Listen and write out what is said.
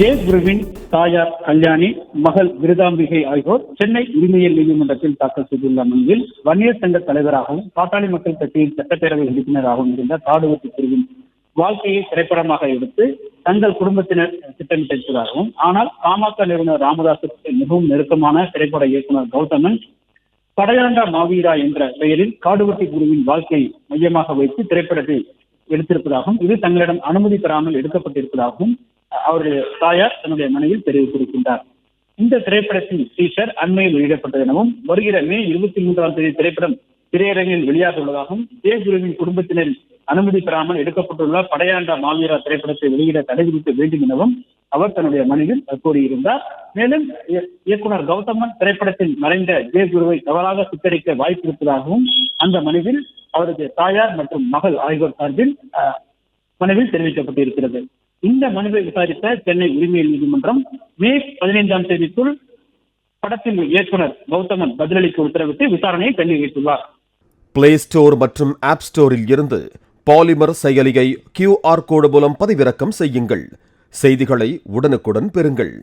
J குருவின் தாயார் கல்யாணி மகள் விருதாம்பிகை ஆகியோர் சென்னை உரிமையியல் நீதிமன்றத்தில் தாக்கல் செய்துள்ள மனுவில் வன்னியர் சங்க தலைவராகவும் பாட்டாளி மக்கள் கட்சியின் சட்டப்பேரவை உறுப்பினராகவும் இருந்த காடுவெட்டி குருவின் வாழ்க்கையை திரைப்படமாக எடுத்து தங்கள் குடும்பத்தினர் திட்டமிட்டிருப்பதாகவும் ஆனால் பாமக நிறுவனர் ராமதாசுக்கு மிகவும் நெருக்கமான திரைப்பட இயக்குனர் கௌதமன் படையாண்டா மாவீரா என்ற பெயரில் காடுவட்டி குருவின் வாழ்க்கையை மையமாக வைத்து திரைப்படத்தை எடுத்திருப்பதாகவும் இது தங்களிடம் அனுமதி பெறாமல் எடுக்கப்பட்டிருப்பதாகவும் அவருடைய தாயார் தன்னுடைய மனைவியில் தெரிவித்திருக்கின்றார். இந்த திரைப்படத்தின் டீசர் அண்மையில் வெளியிடப்பட்டது எனவும் வருகிற மே இருபத்தி மூன்றாம் தேதி திரைப்படம் திரையரங்கில் வெளியாக உள்ளதாகவும் ஜெயகுருவின் குடும்பத்தினர் அனுமதி பெறாமல் எடுக்கப்பட்டுள்ள படையாண்டா மாவீரா திரைப்படத்தை வெளியிட தடை விதிக்க வேண்டும் எனவும் அவர் தன்னுடைய மனுவில் கூறியிருந்தார். மேலும் இய- இயக்குனர் கௌதமன் திரைப்படத்தில் மறைந்த ஜெயகுருவை தவறாக சித்தரிக்க வாய்ப்பு இருப்பதாகவும் அந்த மனுவில் அவரது தாயார் மற்றும் மகள் ஆகியோர் சார்பில் அஹ், மனுவில் தெரிவிக்கப்பட்டிருக்கிறது. இந்த மனுவை விசாரித்த சென்னை உரிமையியல் நீதிமன்றம் மே பதினைந்தாம் தேதிக்குள் படத்தின் இயக்குனர் கௌதமன் பதிலளிக்க உத்தரவிட்டு விசாரணையை தள்ளி வைத்துள்ளார். பிளே ஸ்டோர் மற்றும் ஆப் ஸ்டோரில் இருந்து பாலிமர் செயலியை கியூஆர் கோடு மூலம் பதிவிறக்கம் செய்யுங்கள். செய்திகளை உடனுக்குடன் பெறுங்கள்.